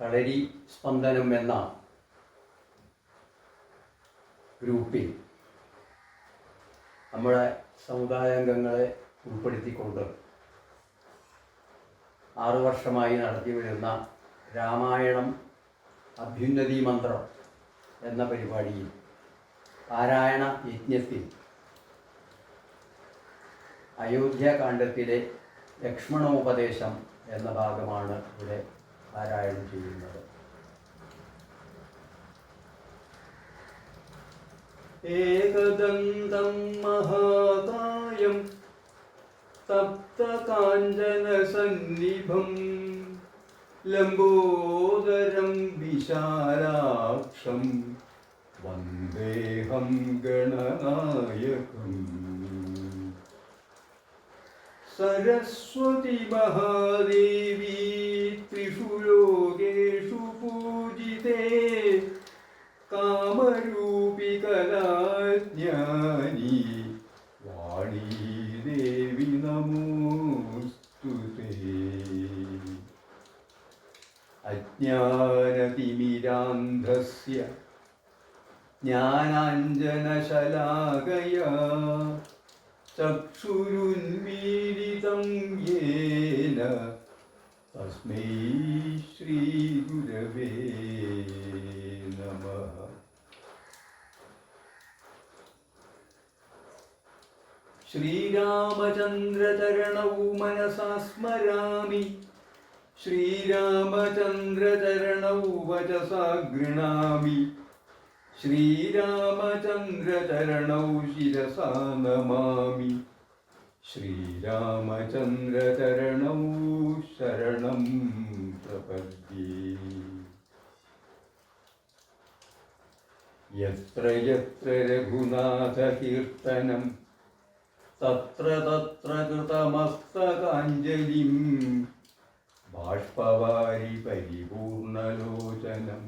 കളരി സ്പന്ദനം എന്ന ഗ്രൂപ്പിൽ നമ്മുടെ സമുദായാംഗങ്ങളെ ഉൾപ്പെടുത്തിക്കൊണ്ട് ആറു വർഷമായി നടത്തി വരുന്ന രാമായണം അഭ്യുന്നതി മന്ത്രം എന്ന പരിപാടിയിൽ പാരായണ യജ്ഞത്തിൽ അയോധ്യാകാന്ഡത്തിലെ ലക്ഷ്മണോപദേശം എന്ന ഭാഗമാണ് ഇവിടെ പാരായണം ചെയ്യുന്നത്. ഏകദന്തം മഹാകായം സപ്തകാഞ്ചനസന്നിഭം ലംബോദരം വിശാലാക്ഷം വന്ദേഹം ഗണനായകം. സരസ്വതി മഹാദേവീ त्रिषु लोकेषु पूजिते कामरूपि कलाज्ञानी वाणी देवी नमोऽस्तु ते अज्ञानतिमिरान्धस्य ज्ञानाञ्जनशलाकया चक्षुरुन्मीलितं येन തസ്മൈ ശ്രീ ഗുരവേ നമ ശ്രീരാമചന്ദ്രചരണവും മനസാ സ്മരാമി ശ്രീരാമചന്ദ്രചരണൗവചസാ ഗൃണാമി ശ്രീരാമചന്ദ്രചരണൗ ശിരസാ നമാമി ശ്രീരാമചന്ദ്രചരണൗ ശരണം പ്രപദ്യേ. യത്ര യത്ര രഘുനാഥകീർത്തനം തത്ര തത്ര കൃതമസ്തകാഞ്ജലിം ബാഷ്പവാരി പരിപൂർണലോചനം.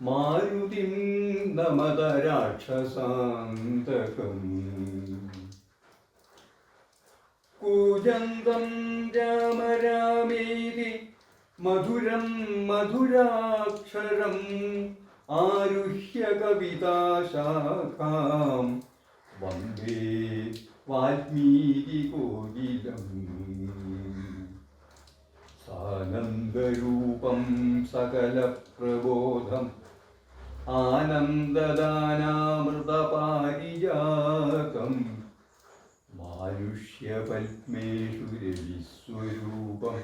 മാരുതിം നമത രാക്ഷസാന്തകം കൂജന്തം രാമ രാമേതി മധുരം മധുരാക്ഷരം ആരുഹ്യ കവിതാശാഖാം. വന്ദേ വാൽമീകി കോകിലം. സാനന്ദരൂപം സകലപ്രബോധം ആനന്ദദാനാമൃതപാരിജാതം. മാനുഷ്യപത്മേഷു രവിസ്വരൂപം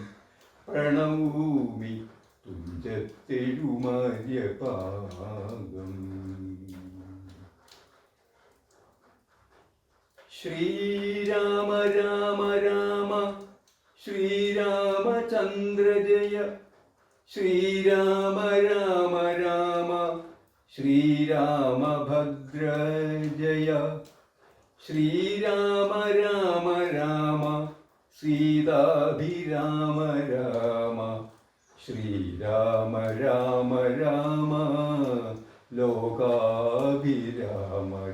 പ്രണൗമി തുഞ്ചത്തെഴുമാര്യപാകം ശ്രീരാമ രാമ രാമ ശ്രീരാമചന്ദ്ര ജയ ശ്രീരാമ രാമ രാമ ശ്രീരാമഭദ്ര ജയ ശ്രീരാമ രാമ രാമ സീതാഭിരാമ രാമ ശ്രീരാമ രാമ രാമ ലോകാഭിരാമ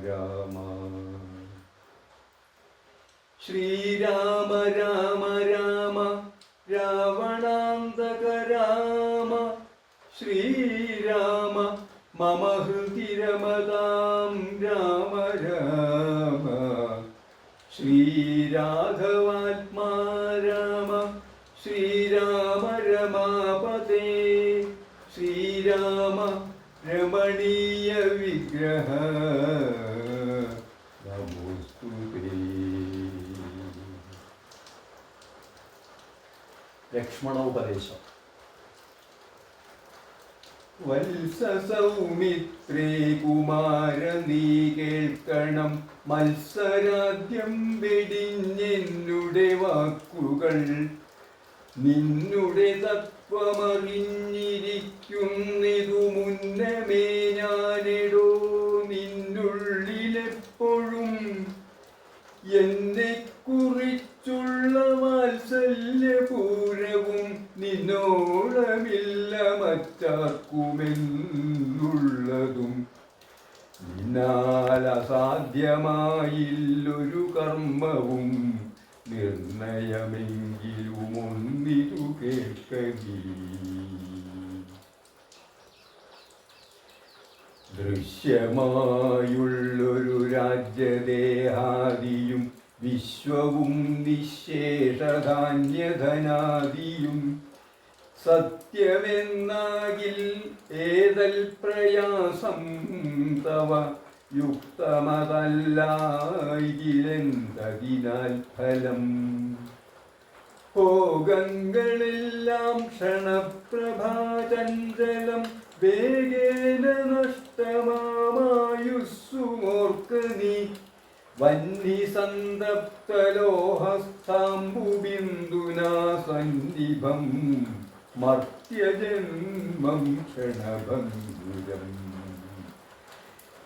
രാമ. ശ്രീരാമ രാമ രാമ രാവണാന്തക രാമ ശ്രീരാമ മമ രമതാം രാമ രാമ. ശ്രീരാഘവാത്മാ രാമ ശ്രീരാമ രമാപതേ ശ്രീരാമ രമണീയ വിഗ്രഹ. നമോസ്തുതേ. ലക്ഷ്മണോപദേശം. വത്സസൗമിത്രേ കുമാര നീ കേൾക്കണം. മത്സരാദ്യം വെടിഞ്ഞെന്നുടെ വാക്കുകൾ. നിന്നുടെ തത്വമറിഞ്ഞിരിക്കുന്നിതു മുന്നമേ ഞാനെടോ. നിന്നുള്ളിലെപ്പോഴും എന്നെ കുറിച്ചുള്ള വാത്സല്യപൂരവും നിന്നോളമില്ല മറ്റാർക്കുമെന്നുള്ളതും. നിന്നാൽ അസാധ്യമായില്ലൊരു കർമ്മവും നിർണയമെങ്കിലും ഒന്നിതു കേൾക്കീ ദൃശ്യമായുള്ളൊരു രാജ്യദേഹാദിയും വിശ്വവും നിശേഷധാന്യധനാദിയും സത്യമെന്നാകിൽ ഏതൽ പ്രയാസം തവ യുക്തമതല്ലായിലെന്തതിനാൽ ഫലം? ഭോഗങ്ങളെല്ലാം ക്ഷണപ്രഭാചഞ്ചലം വേഗേന നഷ്ടമാമായുസ്സുമോർക്ക് നീ? വന്നി സന്തപ്തലോഹസ്താംബുബിന്ദുനാ സന്നിഭം മർത്യജന്മം ക്ഷണഭംഗുരം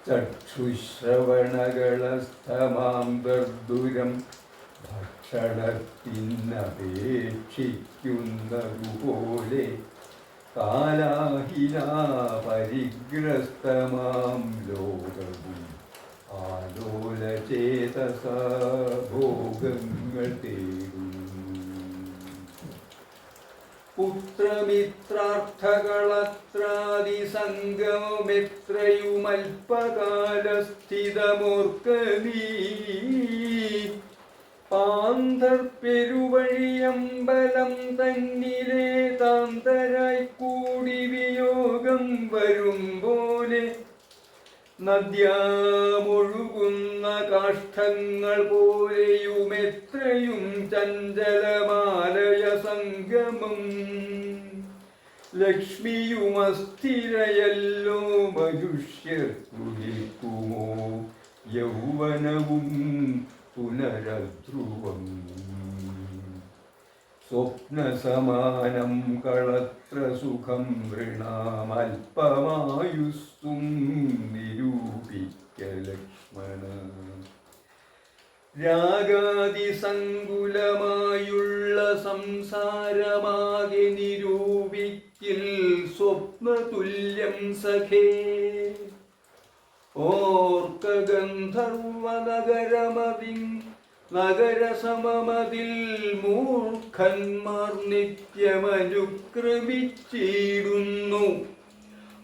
ചക്ഷുശ്രവണകളസ്ഥമാം ദർദുരം ഭക്ഷണത്തിനപേക്ഷിക്കുന്നതുപോലെ കാലാഹിലാ പരിഗ്രസ്തമാം ലോകവും ആലോലചേതസ ഭോഗങ്ങൾ തേടും. പുത്രമിത്രാർത്ഥകളത്രാദിസംഗമെത്രയുമൽപകാലസ്ഥിതമോർക്ക നീ പാന്തർപ്പെരുവഴിയമ്പലം തന്നിലെ താന്തരായി കൂടി വിയോഗം വരും പോലെ നദ്യാമൊഴുകുന്ന കാഷ്ഠങ്ങൾ പോലെയും എത്രയും ചഞ്ചലമാലയ സംഗമം. ലക്ഷ്മിയുമസ്ഥിരയല്ലോ അസ്ഥിരയല്ലോ മനുഷ്യർക്കു നിൽക്കുമോ യൗവനവും പുനരധ്രുവം സ്വപ്നസമാനം കളത്ര സുഖം വൃണാമൽപമായുസ്തും നിരൂപിക്ക ലക്ഷ്മണ. രാഗാതിസങ്കുലമായുള്ള സംസാരമാകെ നിരൂപിക്കിൽ സ്വപ്നതുല്യം സഖേ. ഓർക്ക നഗരസമമതിൽ മൂർഖന്മാർ നിത്യമനുക്രമിച്ചിടുന്നു.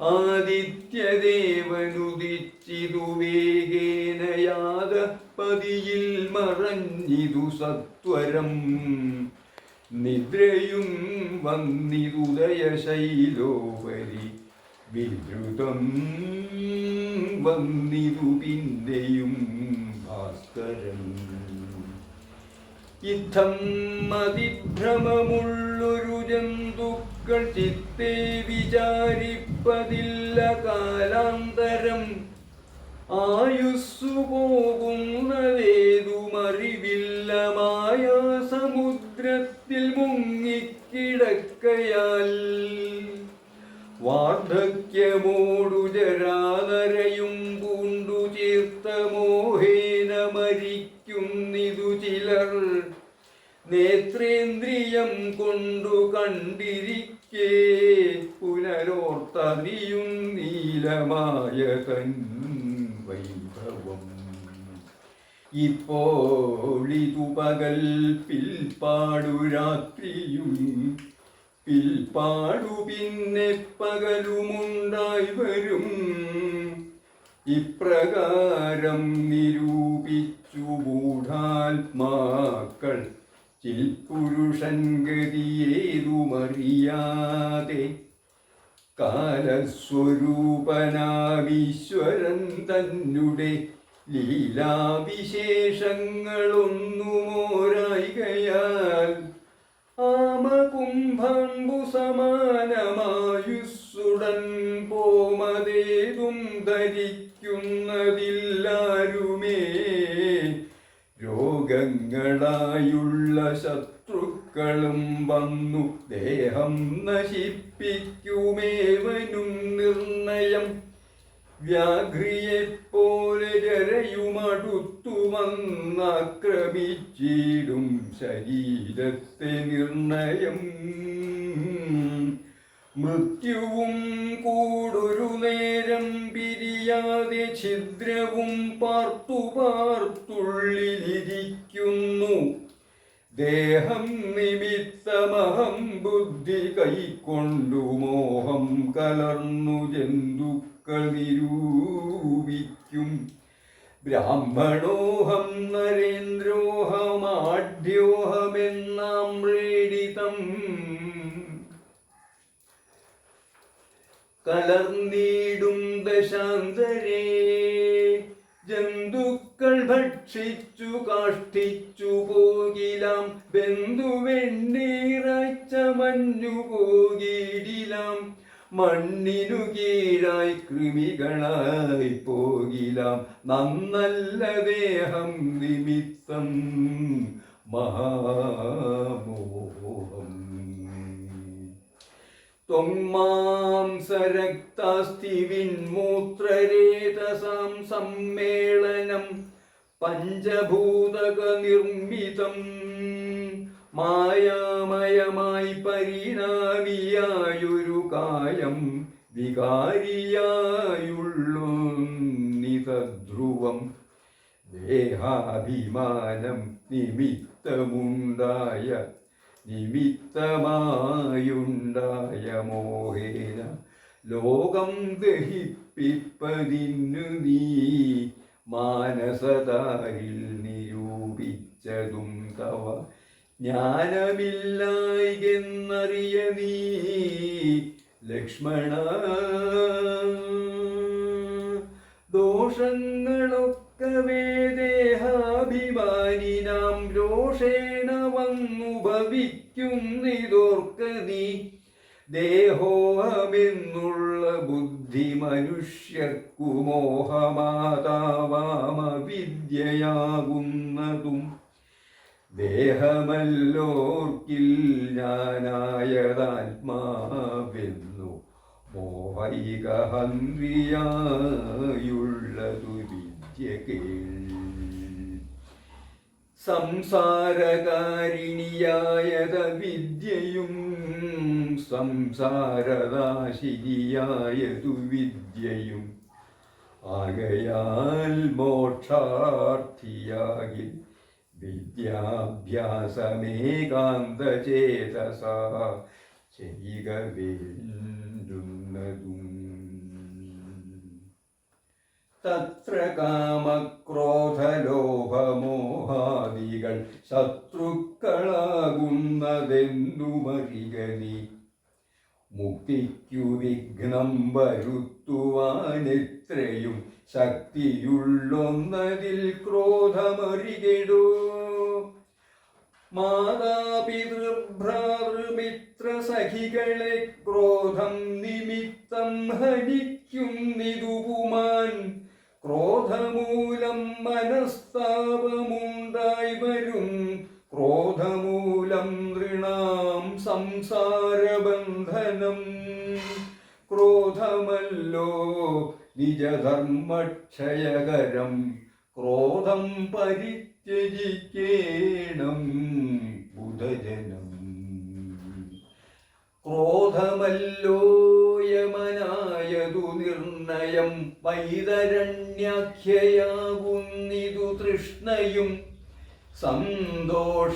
ആദിത്യദേവനുദിച്ചിതു വേഗേന യാഗപതിയിൽ മറഞ്ഞിതു സത്വരം. നിദ്രയും വന്നിതുദയശൈലോപരി വിദ്രുതം വന്നിതു പിന്നെയും ഭാസ്കരൻ. യുദ്ധം അതിഭ്രമമുള്ളൊരു ജന്തുക്കൾ ചിത്തെ വിചാരിപ്പതില്ല കാലാന്തരം. ആയുസ്സു പോകുന്നതേതുമറിവില്ല മായ സമുദ്രത്തിൽ മുങ്ങിക്കിടക്കയാൽ. വാർദ്ധക്യമോടു ജരാനരയും കൊണ്ടു കണ്ടിരിക്കേ. പുനരോർത്തറിയും നീലമായ തൻ വൈഭവം. ഇപ്പോളിതു പകൽ പിൽപ്പാടു രാത്രിയും. പിൽപ്പാടു പിന്നെ പകലുമുണ്ടായി വരും. ഇപ്രകാരം നിരൂപിച്ചു മൂഢാത്മാക്കൾ ചിൽ പുരുഷൻ ഗതിയേതുമറിയാതെ കാലസ്വരൂപനാവീശ്വരൻ തന്നെ ലീലാവിശേഷങ്ങളൊന്നുമോരായികയാൽ ആമകുംഭംബു സമാനമായുസ്സുടൻ പോമതേതും ധരിക്കുന്നതില്ലാരുമേ രോഗങ്ങളായുള്ള ശത്രുക്കളും വന്നു. ദേഹം നശിപ്പിക്കുമേവനും നിർണയം. വ്യാഘ്രിയെപ്പോലെ ജരയുമടുത്തു വന്നാക്രമിച്ചിടും ശരീരത്തെ നിർണയം. മൃത്യുവും കൂടൊരു നേരം പിരിയാതെ ഛിദ്രവും പാർത്തു പാർത്തുള്ളിലിരിക്കുന്നു ദേഹം നിമിത്തമഹം ബുദ്ധി കൈക്കൊണ്ടു മോഹം കലർന്നു ജന്തുക്കൾ നിരൂപിക്കും. ബ്രാഹ്മണോഹം നരേന്ദ്രോഹമാഢ്യോഹമെന്നാം കലർന്നീടും ദശാന്തരേ. ജന്തുക്കൾ ഭക്ഷിച്ചു കാഷ്ടിച്ചു പോകിലാം. ബന്ധുവെണ്ണീറച്ച മഞ്ഞു പോകിടിലാം. മണ്ണിനു കീഴായി കൃമികളായി പോകിലാം. നന്നല്ല ദേഹം നിമിത്തം മഹാമോഹം. ത്വങ്മാംസരക്താസ്തിവിന്മൂത്രരേതസാം സമ്മേളനം പഞ്ചഭൂതക നിർമ്മിതം മായാമയമായി പരിണാമിയായൊരു കായം വികാരിയായുള്ളു നിതധ്രുവം ദേഹാഭിമാനം നിമിത്തമുണ്ടായ നിമിത്തമായുണ്ടായ മോഹേന ലോകം ദഹിപ്പിപ്പതിന്നു നീ മാനസതാരിൽ നിരൂപിച്ചതും തവ. ജ്ഞാനമില്ലായികെന്നറിയ നീ ലക്ഷ്മണ. ദോഷങ്ങളൊക്കെ വേദേഹാഭിമാനിനാം രോഷേണ വന്നു ഭവിക്കുന്നിതോർക്ക നീ. ദേഹോഹമെന്നുള്ള ബുദ്ധി മനുഷ്യർക്കു മോഹമാതാവാമ വിദ്യയാകുന്നതും ദേഹമല്ലോർക്കിൽ ഞാനായതാത്മാവെന്നു മോഹൈകഹന്ദ്രിയായുള്ളതു വിദ്യ കേൾ സംസാരകാരിണിയായത വിദ്യയും സംസാരദാശിനിയായതു വിദ്യയും. ആകയാൽ മോക്ഷാർത്ഥിയാകിൽ വിദ്യാഭ്യാസമേകാന്തചേതസ ചെയ്യുക വേണ്ടുന്നതും തത്ര കാമക്രോധലോഭമോഹാദികൾ ശത്രുക്കളാകുന്നതെന്നുമറികനി മുക്തിക്കു വിഘ്നം വരുത്തുവാനെത്രയും ശക്തിയുള്ളൊന്നതിൽ ക്രോധമറികിടൂ. മാതാപിതൃഭ്രാതൃമിത്ര സഖികളെ ക്രോധം നിമിത്തം ഹനിക്കുന്നിതുപുമാൻ ക്രോധമൂലം മനസ്താപമുണ്ടായി വരും. ക്രോധമൂലം നൃണാം സംസാരബന്ധനം. ക്രോധമല്ലോ നിജധർമ്മക്ഷയകരം. ക്രോധം പരിത്യജിക്കേണം ബുധജനം. ക്രോധമല്ലോ യമനായതു നിർണയം വൈതരണ്യാഖ്യയാകുന്നിതു തൃഷ്ണയും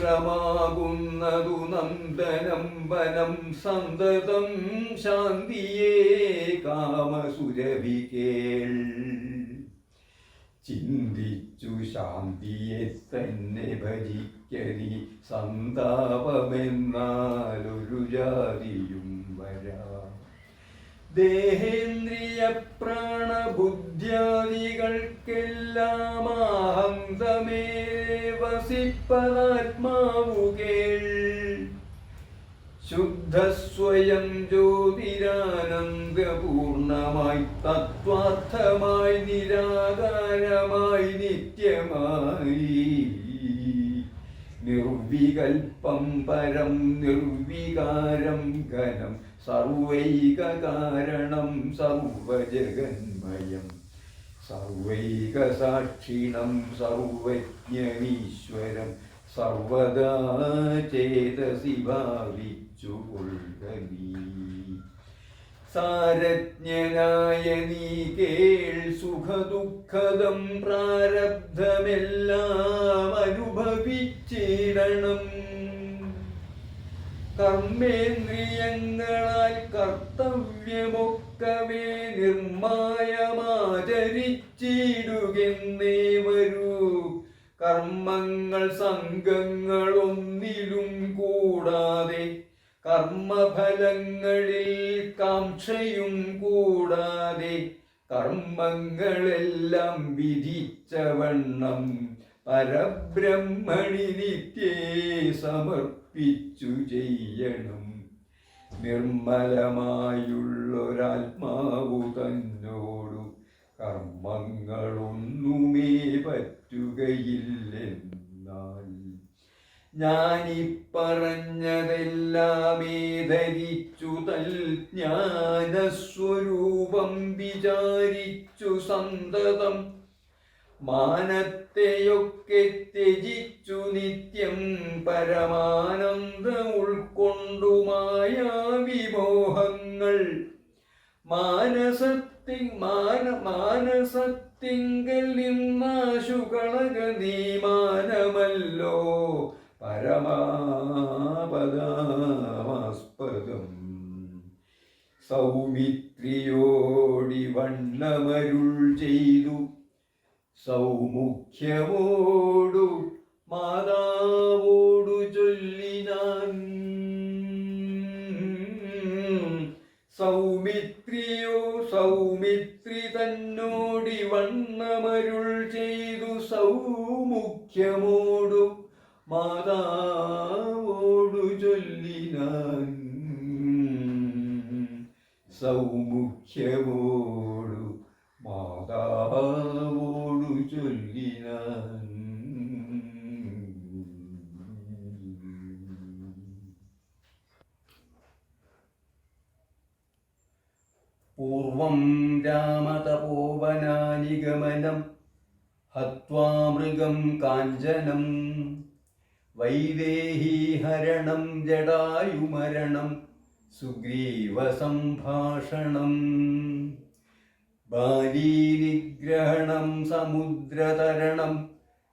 സന്തോഷമാകുന്നതു നന്ദനം വനം സന്തതം ശാന്തിയേ കാമസുരവികേൾ ചിന്തിച്ചു ശാന്തിയെ തന്നെ ഭജിക്കരി സന്താപമെന്നാലൊരു ജാതിയും വരാ ദേഹേന്ദ്രിയ പ്രാണബുദ്ധ്യാദികൾക്കെല്ലാം അഹന്തമേ വസിപ്പതാത്മാവുകേൾ ശുദ്ധസ്വയം ജ്യോതിരാനന്ദപൂർണമായി തത്വാർത്ഥമായി നിരാകാരമായി നിത്യമായി. നിർവികൽപ്പം പരം നിർവികാരം ഘനം. സർവൈകകാരണം സർവജഗന്മയം. സർവൈകസാക്ഷിണം സർവജ്ഞനീശ്വരം സർവദാ ചേതസി ഭാവിച്ചു കൊൾകനീ സാരജ്ഞനായ നീ കേൾ സുഖദുഃഖദം പ്രാരബ്ധമെല്ലാം അനുഭവിച്ചിടണം. കർമ്മേന്ദ്രിയങ്ങളാൽ കർത്തവ്യമൊക്കവേ നിർമായമാചരിച്ചിടുകെന്നേ വരൂ. കർമ്മങ്ങൾ സംഘങ്ങളൊന്നിലും കൂടാതെ കർമ്മഫലങ്ങളിൽ കാംക്ഷയും കൂടാതെ കർമ്മങ്ങളെല്ലാം വിധിച്ചവണ്ണം പരബ്രഹ്മണി നിത്യേ സമർപ്പിച്ചു ചെയ്യണം. നിർമ്മലമായുള്ളൊരാത്മാവു തന്നോടു കർമ്മങ്ങളൊന്നുമേ പറ്റുകയില്ലെന്നാൽ ഞാനിപ്പറഞ്ഞതെല്ലാമേ ധരിച്ചു തൽ ജ്ഞാനസ്വരൂപം വിചാരിച്ചു സന്തതം. മാനത്തെയൊക്കെ ത്യജിച്ചു നിത്യം പരമാനന്ദ ഉൾക്കൊണ്ടുമായ വിമോഹങ്ങൾ. മാനസത്തി മാന മാനസത്തിങ്കൽ നിന്നാശുകളക നീ മാനമല്ലോ. പരമാപദാസ്പദം സൗമിത്രിയോടി വണ്ണമരുൾ ചെയ്തു സൗമുഖ്യമോടു മാതാവോടു ചൊല്ലിനാൻ. സൗമിത്രിയോ സൗമിത്രി തന്നോടി വണ്ണമരുൾ ചെയ്തു സൗമുഖ്യമോടു മാതാവോടു ചൊല്ലിനാൻ. സൗമുഖ്യമോടു പൂർവം രാമതപോവനാനിഗമനം ഹത്വാ മൃഗം കാഞ്ചനം വൈദേഹീഹരണം ജടായുമരണം സുഗ്രീവസംഭാഷണം ബാലീനിഗ്രഹണം സമുദ്രതരണം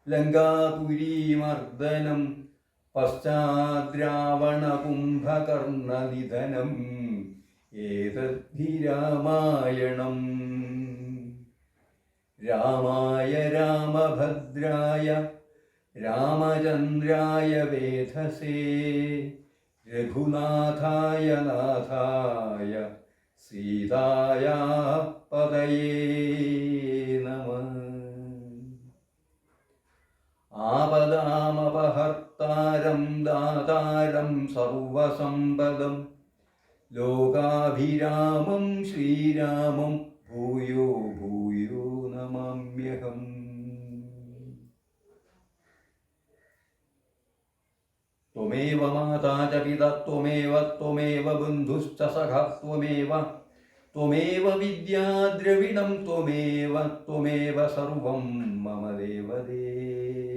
ലങ്കാപുരീമർദ്ദനം പശ്ചാദ്രാവണകുംഭകർണനിധനം ഏതദ്ധി രാമായണം രാമായ രാമഭദ്രായ രാമചന്ദ്രായ വേധസേ രഘുനാഥായ നാഥായ സീതായ പതയേ നമ. ആപദാമപഹർത്താരം ദാതാരം സർവസമ്പദം ലോകാഭിരാമം ശ്രീരാമം ഭൂയോ ഭൂയോ നമാമ്യഹം त्वमेव माता च पिता त्वमेव त्वमेव बन्धुश्च सखा त्वमेव त्वमेव विद्या द्रविणं त्वमेव त्वमेव सर्वं मम देवदेव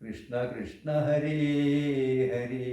കൃഷ്ണ കൃഷ്ണ ഹരേ ഹരേ